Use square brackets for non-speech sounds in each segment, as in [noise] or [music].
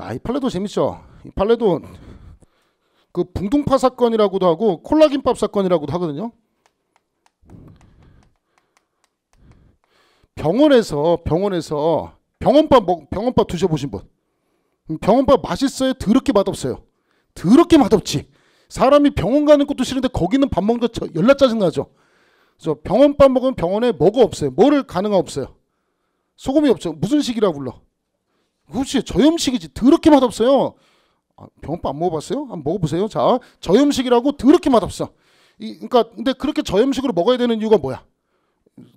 아, 이 판례도 재밌죠. 이 판례도 그 붕둥파 사건이라고도 하고 콜라김밥 사건이라고도 하거든요. 병원에서 병원에서 병원밥 먹 병원밥 드셔보신 분 음, 병원밥 맛있어요? 더럽게 맛없어요? 더럽게 맛없지. 사람이 병원 가는 것도 싫은데 거기는 밥 먹는 거 저- 열나 짜증 나죠. 그래서 병원밥 먹으면 병원에 뭐가 없어요. 뭐를 가능가 없어요. 소금이 없죠. 무슨 식이라고 불러? 그렇지 저염식이지. 더럽게 맛없어요. 아, 병원밥 안 먹어봤어요? 한번 먹어보세요. 자 저염식이라고 더럽게 맛없어. 이 그러니까 근데 그렇게 저염식으로 먹어야 되는 이유가 뭐야?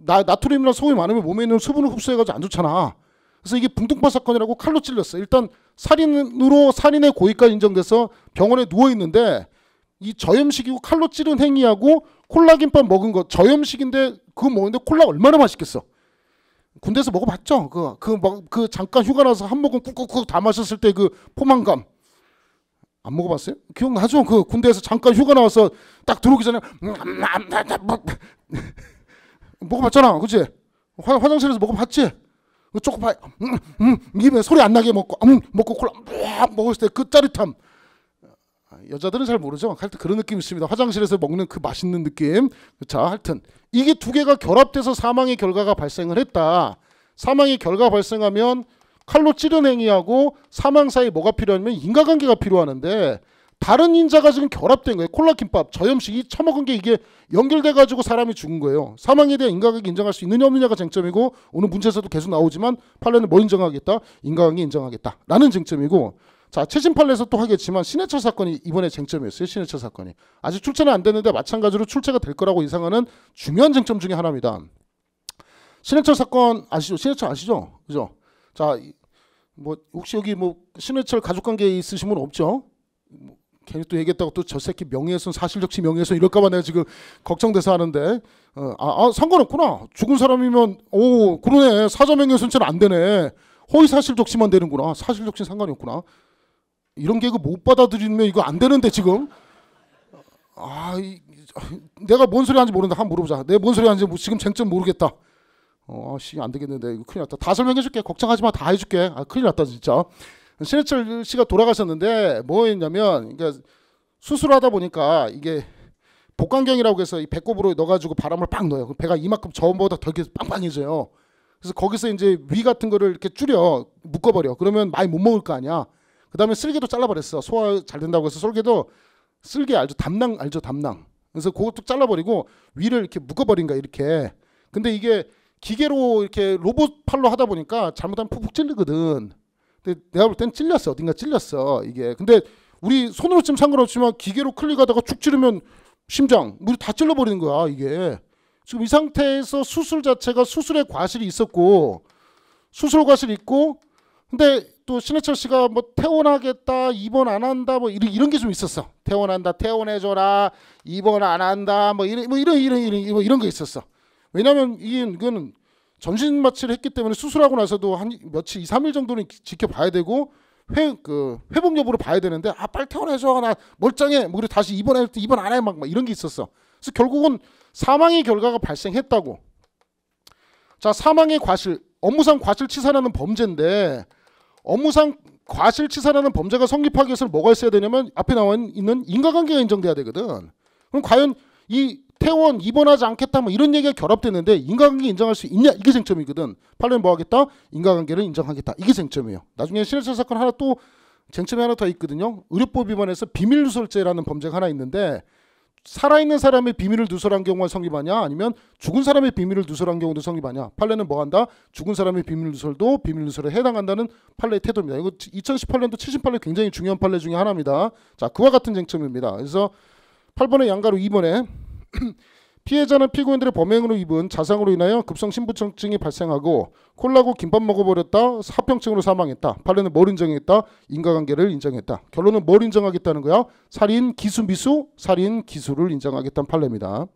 나, 나트륨이나 소금이 많으면 몸에 있는 수분을 흡수해가지고 안 좋잖아. 그래서 이게 붕둥파 사건이라고 칼로 찔렸어. 일단 살인으로 살인의 고의가 인정돼서 병원에 누워 있는데 이 저염식이고 칼로 찌른 행위하고 콜라김밥 먹은 거 저염식인데 그거 먹는데 콜라 얼마나 맛있겠어. 군대에서 먹어봤죠. 그그 그, 그 잠깐 휴가 나서 한 모금 꾹꾹꾹 다 마셨을 때 그 포만감 안 먹어봤어요? 기억나죠? 그 군대에서 잠깐 휴가 나와서 딱 들어오기 전에 음, [laughs] 먹어봤잖아, 그치? 화, 화장실에서 먹어봤지? 그 초코파이 음, 음, 입에 소리 안 나게 먹고 음, 먹고 콜라 쫙 먹었을 때 그 짜릿함 아, 여자들은 잘 모르죠. 하여튼 그런 느낌이 있습니다. 화장실에서 먹는 그 맛있는 느낌. 자, 하여튼 이게 두 개가 결합돼서 사망의 결과가 발생을 했다. 사망의 결과 발생하면 칼로 찌른 행위하고 사망 사이 뭐가 필요하냐면 인과관계가 필요하는데 다른 인자가 지금 결합된 거예요. 콜라김밥, 저염식이 처먹은 게 이게 연결돼 가지고 사람이 죽은 거예요. 사망에 대한 인과관계 인정할 수 있느냐 없느냐가 쟁점이고 오늘 문제에서도 계속 나오지만 판례는 뭐 인정하겠다? 인과관계 인정하겠다라는 쟁점이고 자 최신 판례에서 또 하겠지만 신해철 사건이 이번에 쟁점이었어요. 신해철 사건이 아직 출제는 안 됐는데 마찬가지로 출제가 될 거라고 예상하는 중요한 쟁점 중에 하나입니다. 신해철 사건 아시죠? 신해철 아시죠? 그죠? 자, 이- 뭐 혹시 여기 뭐 신해철 가족 관계 있으신 분 없죠? 뭐 괜히 또 얘기했다고 또 저 새끼 명예훼손 사실적시 명예훼손 이럴까봐 내가 지금 걱정돼서 하는데 어, 아, 아 상관없구나 죽은 사람이면 오 그러네 사자 명예훼손죄는 안 되네 허위 사실적시만 되는구나 사실적시 상관이 없구나 이런 개그 못 받아들이면 이거 안 되는데 지금? 아 이, 내가 뭔 소리 하는지 모른다. 한번 물어보자. 내가 뭔 소리 하는지 뭐 지금 쟁점 모르겠다. 어씨 안 되겠는데. 이거 큰일 났다. 다 설명해줄게. 걱정하지 마. 다 해줄게. 아 큰일 났다 진짜. 신해철 씨가 돌아가셨는데 뭐였냐면 그러니까 수술하다 보니까 이게 복강경이라고 해서 이 배꼽으로 넣어가지고 바람을 빡 넣어요. 배가 이만큼 저음보다 더 빵빵해져요. 그래서 거기서 이제 위 같은 거를 이렇게 줄여 묶어버려. 그러면 많이 못 먹을 거 아니야. 그 다음에 쓸개도 잘라버렸어. 소화 잘 된다고 해서 쓸개도 쓸개 알죠? 담낭 알죠? 담낭. 그래서 그것도 잘라버리고 위를 이렇게 묶어버린 거야 이렇게. 근데 이게 기계로 이렇게 로봇 팔로 하다 보니까 잘못하면 푹푹 찔리거든. 근데 내가 볼 땐 찔렸어. 어딘가 찔렸어. 이게. 근데 우리 손으로 찌면 상관없지만 기계로 클릭하다가 축 찌르면 심장, 물이 다 찔러버리는 거야. 이게. 지금 이 상태에서 수술 자체가 수술의 과실이 있었고 수술 과실이 있고 근데 또 신해철 씨가 뭐 퇴원하겠다 입원 안 한다 뭐 이런 이런 게 좀 있었어. 퇴원한다 퇴원해줘라 입원 안 한다 뭐 이런 뭐 이런 이런 이런 뭐 이런 거 있었어. 왜냐하면 이건 전신 마취를 했기 때문에 수술하고 나서도 한 며칠 2, 3일 정도는 지- 지켜봐야 되고 회 그 회복 여부를 봐야 되는데 아 빨리 퇴원해줘. 나 멀쩡해. 뭐 그리고 다시 입원할 때 입원 안 해. 막 이런 게 있었어. 그래서 결국은 사망의 결과가 발생했다고. 자 사망의 과실 업무상 과실치사라는 범죄인데 업무상 과실치사라는 범죄가 성립하기 위해서는 뭐가 있어야 되냐면 앞에 나와 있는 인과관계가 인정돼야 되거든. 그럼 과연 이 퇴원 입원하지 않겠다 뭐 이런 얘기가 결합됐는데 인과관계 인정할 수 있냐? 이게 쟁점이거든. 판례는 뭐 하겠다? 인과관계를 인정하겠다. 이게 쟁점이에요. 나중에 신해철 사건 하나 또 쟁점이 하나 더 있거든요. 의료법 위반에서 비밀누설죄라는 범죄가 하나 있는데 살아있는 사람의 비밀을 누설한 경우가 성립하냐? 아니면 죽은 사람의 비밀을 누설한 경우도 성립하냐? 판례는 뭐 한다? 죽은 사람의 비밀 누설도 비밀 누설에 해당한다는 판례의 태도입니다. 이거 2018년도 78년 굉장히 중요한 판례 중에 하나입니다. 자 그와 같은 쟁점입니다. 그래서 8번의 양가로 2번에 [clears throat] 피해자는 피고인들의 범행으로 입은 자상으로 인하여 급성 신부증이 발생하고 콜라고 김밥 먹어버렸다 합병증으로 사망했다 판례는 뭘 인정했다 인과관계를 인정했다. 결론은 뭘 인정하겠다는 거야? 살인 기수 미수 살인 기수를 인정하겠다는 판례입니다